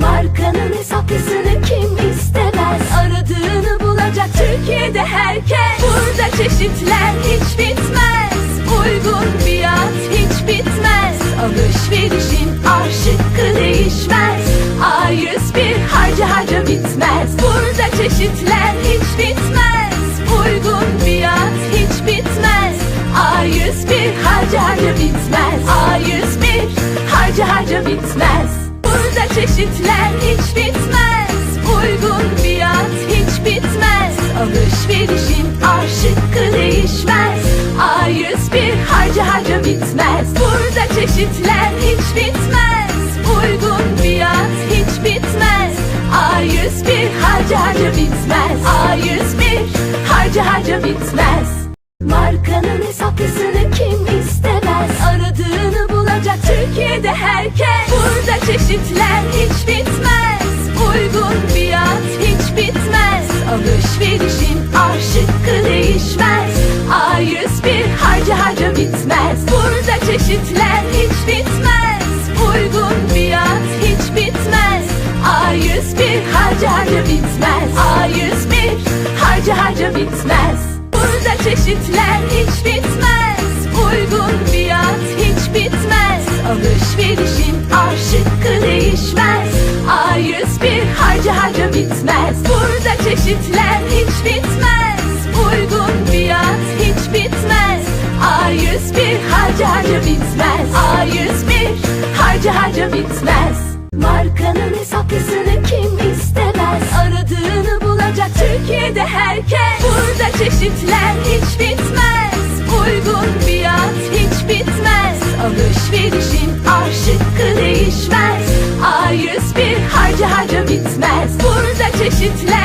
Markanın hesaplısını kim istemez? Aradığını bulacak Türkiye'de herkes. Burada çeşitler hiç bitmez. Uygun fiyat hiç bitmez. Alışverişin aşıkkı değişmez. A101 harca harca bitmez. Burada çeşitler hiç bitmez. Uygun fiyat hiç bitmez. A101 harca harca bitmez. A101 harca harca bitmez çeşitler hiç bitmez. Uygun fiyat hiç bitmez. Alışverişin aşıkkı değişmez. A101 harca harca bitmez. Burada çeşitler hiç bitmez. Uygun fiyat hiç bitmez. A101 harca harca bitmez. A101 harca harca bitmez Bulacak Türkiye'de herkes. Burada çeşitler hiç bitmez. Uygun fiyat hiç bitmez. Alışverişin aşıkkı değişmez. A101 harca harca bitmez. Burada çeşitler hiç bitmez. Uygun fiyat hiç bitmez. A101 harca harca bitmez. A101 harca harca bitmez. Burada çeşitler hiç bitmez Alışverişin aşıkkı değişmez. A101 harca harca bitmez. Burada çeşitler hiç bitmez. Uygun fiyat hiç bitmez. A101 harca harca bitmez. A101 harca harca bitmez. Markanın hesaplısını kim Alışverişin aşıkkı değişmez. A101 harca harca bitmez. Burada çeşitler